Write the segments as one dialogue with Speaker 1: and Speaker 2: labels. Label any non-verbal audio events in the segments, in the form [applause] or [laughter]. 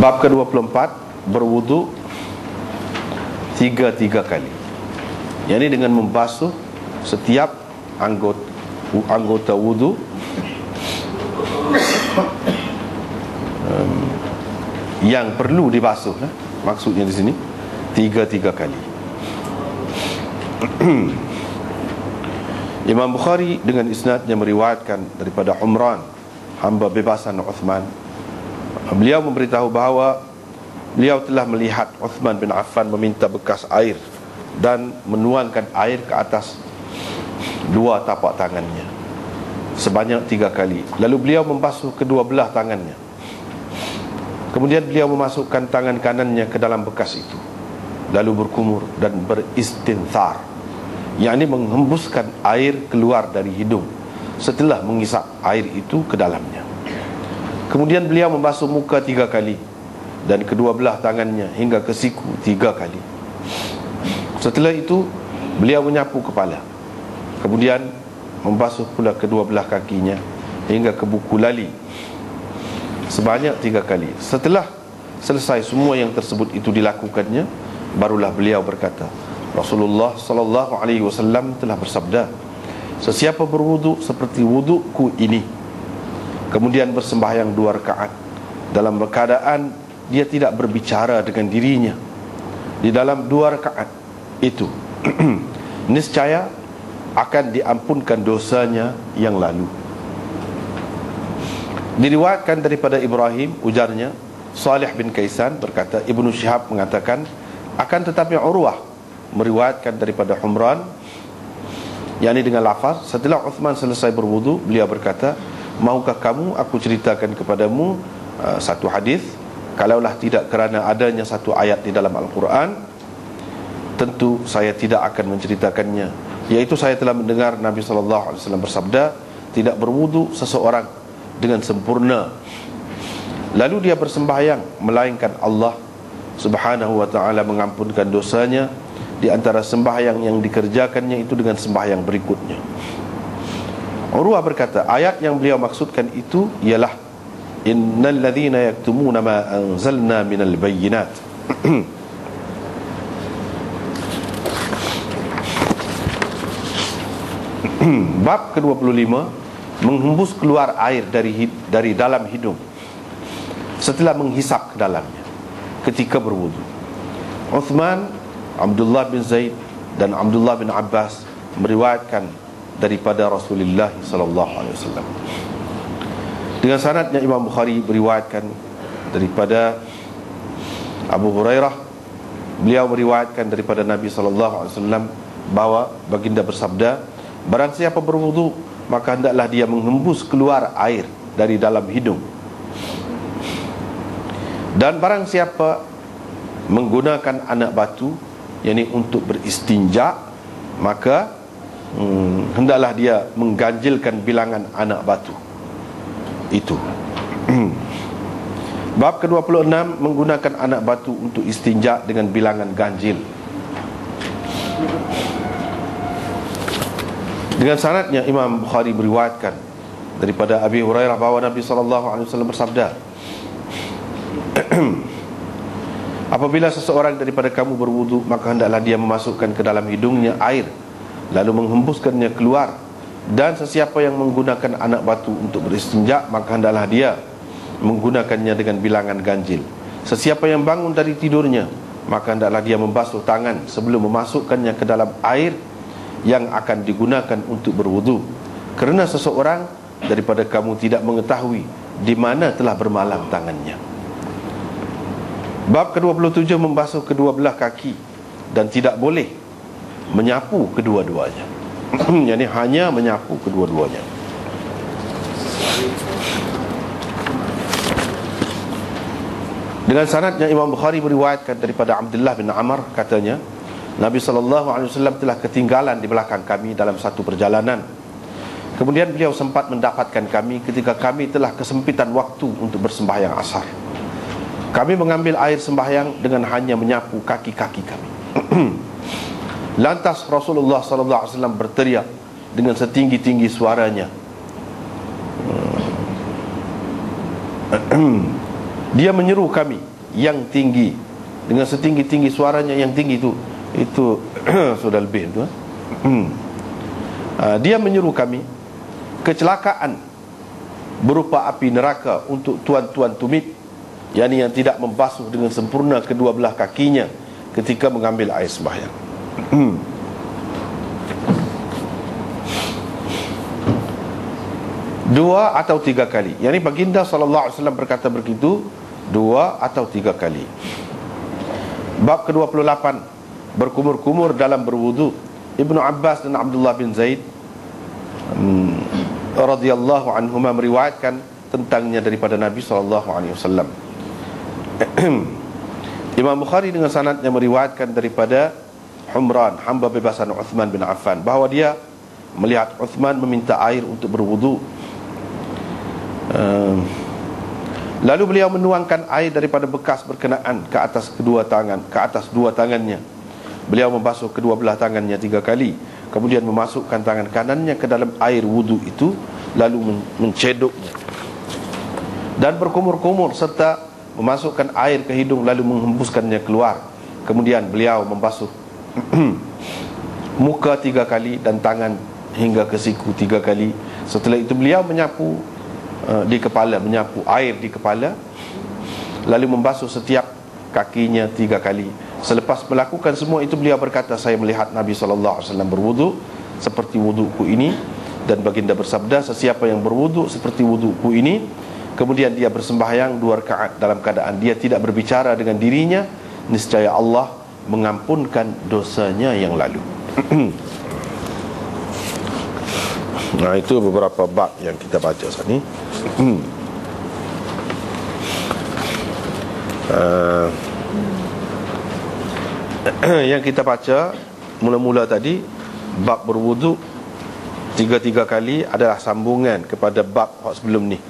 Speaker 1: Bab ke-24 Berwudu Tiga-tiga kali. Yang ini dengan membasuh Setiap anggota Anggota wudu. Um, Yang perlu dibasuh eh? Maksudnya di sini Tiga-tiga kali. Imam Bukhari dengan isnadnya meriwayatkan daripada Umran hamba bebasan Uthman beliau memberitahu bahawa beliau telah melihat Uthman bin Affan meminta bekas air dan menuangkan air ke atas dua tapak tangannya. Sebanyak tiga kali. Lalu beliau membasuh kedua belah tangannya. Kemudian beliau memasukkan tangan kanannya ke dalam bekas itu. Lalu berkumur dan beristinthar. Yang ini menghembuskan air keluar dari hidung setelah mengisap air itu ke dalamnya kemudian beliau membasuh muka tiga kali. Dan kedua belah tangannya hingga ke siku tiga kali. Setelah itu beliau menyapu kepala. Kemudian membasuh pula kedua belah kakinya hingga ke buku lali. Sebanyak tiga kali. Setelah selesai semua yang tersebut itu dilakukannya barulah beliau berkata Rasulullah sallallahu alaihi wasallam telah bersabda Sesiapa berwudu seperti wuduku ini Kemudian bersembahyang dua rakaat. Dalam keadaan dia tidak berbicara dengan dirinya. Di dalam dua rakaat itu [clears throat] Niscaya akan diampunkan dosanya yang lalu. Diriwayatkan daripada Ibrahim ujarnya Salih bin Kaisan berkata Ibnu Syihab mengatakan Akan tetapi Urwah meriwayatkan daripada Humran yang ini dengan lafaz setelah Uthman selesai berwudu beliau berkata maukah kamu aku ceritakan kepadamu uh, satu hadis? Kalaulah tidak kerana adanya satu ayat di dalam Al-Quran tentu saya tidak akan menceritakannya. Yaitu saya telah mendengar Nabi wasallam bersabda tidak berwudu seseorang dengan sempurna. Lalu dia bersembahyang melainkan Allah Subhanahu wa taala mengampunkan dosanya. Di antara sembahyang yang dikerjakannya itu dengan sembahyang berikutnya. Urwah berkata, ayat yang beliau maksudkan itu ialah innal ladzina yaktumuna ma anzalna minal bayyinat. [clears throat] Bab ke-25 menghembus keluar air dari dari dalam hidung setelah menghisap ke dalamnya ketika berwudu. Uthman Abdullah bin Zaid dan Abdullah bin Abbas meriwayatkan daripada Rasulullah sallallahu alaihi wasallam. Dengan sanadnya Imam Bukhari meriwayatkan daripada Abu Hurairah beliau meriwayatkan daripada Nabi sallallahu alaihi wasallam bahawa baginda bersabda barang siapa berwudu maka hendaklah dia menghembus keluar air dari dalam hidung dan barang siapa menggunakan anak batu yakni untuk beristinja maka hmm, hendaklah dia mengganjilkan bilangan anak batu. Itu. [clears throat] Bab ke-26 menggunakan anak batu untuk istinja dengan bilangan ganjil. Dengan sanadnya Imam Bukhari beriwayatkan daripada Abi Hurairah bahawa Nabi sallallahu alaihi wasallam bersabda [clears throat] Apabila seseorang daripada kamu berwudu Maka hendaklah dia memasukkan ke dalam hidungnya air Lalu menghembuskannya keluar. Dan sesiapa yang menggunakan anak batu untuk beristinja Maka hendaklah dia menggunakannya dengan bilangan ganjil. Sesiapa yang bangun dari tidurnya Maka hendaklah dia membasuh tangan Sebelum memasukkannya ke dalam air Yang akan digunakan untuk berwudu. Kerana seseorang daripada kamu tidak mengetahui Di mana telah bermalam tangannya. Bab ke-27 membasuh kedua belah kaki. Dan tidak boleh menyapu kedua-duanya. [clears throat] Ini hanya menyapu kedua-duanya. Dengan sanadnya Imam Bukhari beriwayatkan daripada Abdullah bin Amr katanya Nabi sallallahu alaihi wasallam telah ketinggalan di belakang kami dalam satu perjalanan. Kemudian beliau sempat mendapatkan kami ketika kami telah kesempitan waktu untuk bersembahyang asar. Kami mengambil air sembahyang dengan hanya menyapu kaki-kaki kami. [clears throat] Lantas Rasulullah sallallahu alaihi wasallam berteriak dengan setinggi-tinggi suaranya. [clears throat] dia menyeru kami yang tinggi dengan setinggi-tinggi suaranya yang tinggi itu itu sudah lebih tu eh? uh, dia menyeru kami kecelakaan berupa api neraka untuk tuan-tuan tumit yakni yang tidak membasuh dengan sempurna kedua belah kakinya ketika mengambil air sembahyang dua atau tiga kali. Yang ini baginda SAW berkata begitu dua atau tiga kali. Bab ke-28 berkumur-kumur dalam berwudu. Ibnu Abbas dan Abdullah bin Zaid um, radhiyallahu anhuma meriwayatkan tentangnya daripada Nabi sallallahu alaihi wasallam. [clears throat] Imam Bukhari dengan sanadnya meriwayatkan daripada Humran hamba bebasan Uthman bin Affan. Bahawa dia melihat Uthman meminta air untuk berwudu. Uh, lalu beliau menuangkan air daripada bekas berkenaan ke atas kedua tangan ke atas dua tangannya. Beliau membasuh kedua belah tangannya tiga kali kemudian memasukkan tangan kanannya ke dalam air wudu itu lalu mencedoknya dan berkumur-kumur serta memasukkan air ke hidung lalu menghembuskannya keluar. Kemudian beliau membasuh [clears throat] muka tiga kali dan tangan hingga ke siku tiga kali. Setelah itu beliau menyapu uh, di kepala menyapu air di kepala lalu membasuh setiap kakinya tiga kali. Selepas melakukan semua itu beliau berkata saya melihat Nabi SAW berwudu seperti wuduku ini. Dan baginda bersabda sesiapa yang berwudu seperti wuduku ini kemudian dia bersembahyang dua rakaat dalam keadaan dia tidak berbicara dengan dirinya niscaya Allah mengampunkan dosanya yang lalu. [clears throat] Nah itu beberapa bab yang kita baca saat [clears throat] uh, [clears throat] yang kita baca mula-mula tadi bab berwuduk tiga-tiga kali adalah sambungan kepada bab sebelum ni.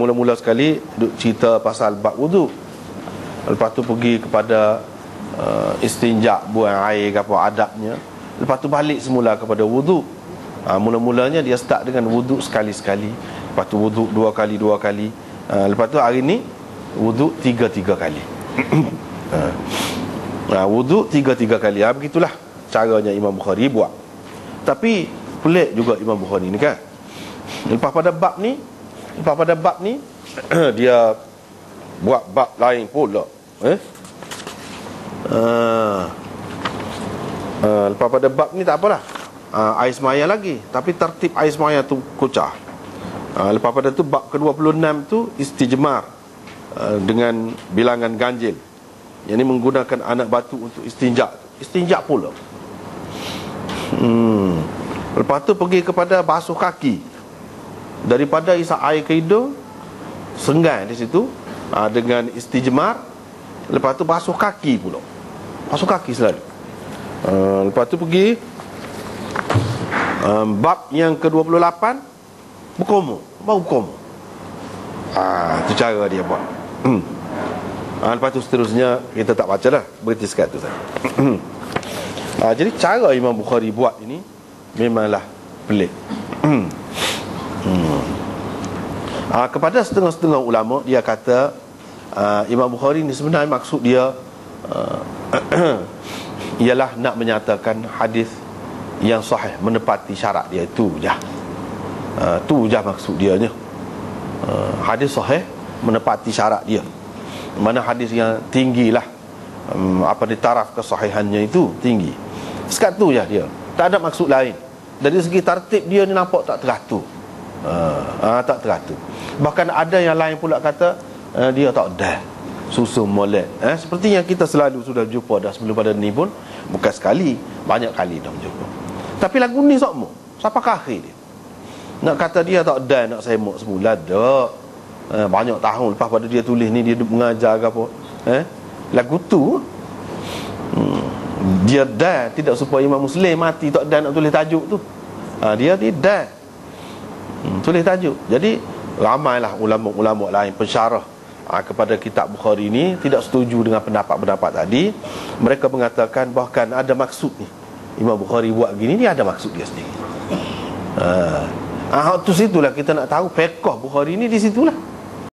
Speaker 1: Mula-mula sekali duk cerita pasal bab wudu lepas tu pergi kepada uh, istinja buang air ke apa adabnya. Lepas tu balik semula kepada wudu. Uh, mula-mulanya dia start dengan wudu sekali-sekali. Lepas tu wudu dua kali dua kali. Uh, lepas tu hari ni wudu tiga-tiga kali. Uh, [coughs] uh, wudu tiga-tiga kali. Uh, begitulah caranya Imam Bukhari buat. Tapi pelik juga Imam Bukhari ni kan? Lepas pada bab ni Lepas pada bab ni [coughs] Dia Buat bab lain pula. Eh uh, uh, Lepas pada bab ni tak apalah. Uh, Air semaya lagi. Tapi tertib air semaya tu kucah uh, Lepas pada tu bab ke-26 tu Istijmar uh, Dengan bilangan ganjil. Yang ni menggunakan anak batu untuk istinjak. Istinjak pula. Hmm. Lepas tu pergi kepada basuh kaki. Daripada isap air ke hidung senggan di situ ah, dengan istijmar lepas tu basuh kaki pula basuh kaki selalu. Ah, lepas tu pergi um, bab yang ke-28 berkomo. Bau berkomo. Ah tu cara dia buat. Aa, lepas tu seterusnya kita tak baca lah. Berhenti sekat tu aa, jadi cara Imam Bukhari buat ini memanglah pelik. Uh, kepada setengah-setengah ulama dia kata uh, Imam Bukhari ni sebenarnya maksud dia uh, [clears throat] ialah nak menyatakan hadis yang sahih menepati syarat dia itu je. Uh, tu je maksud dia ni. Uh, hadis sahih menepati syarat dia. Mana hadis yang tinggi lah um, apa ditaraf kesahihannya itu tinggi. Sekat tu je dia. Tak ada maksud lain. Dari segi tertib dia ni nampak tak teratur uh, uh, tak teratur bahkan ada yang lain pula kata uh, dia tak dah susu molek. Eh, seperti yang kita selalu sudah jumpa dah sebelum pada ni pun bukan sekali banyak kali dah jumpa. Tapi lagu ni sokmo siapa kahir dia? Nak kata dia tak dah nak semok semula dah uh, banyak tahun lepas pada dia tulis ni dia mengajar ke apa. Eh lagu tu hmm, dia dah tidak supaya imam muslim mati tak dah nak tulis tajuk tu. Uh, dia tidak hmm, tulis tajuk. Jadi ramailah ulama-ulama lain pensyarah ha, kepada kitab Bukhari ini tidak setuju dengan pendapat-pendapat tadi. Mereka mengatakan bahkan ada maksud ni. Imam Bukhari buat gini ni ada maksud dia sendiri. Ha, ha tu situlah kita nak tahu pekoh Bukhari ni di situlah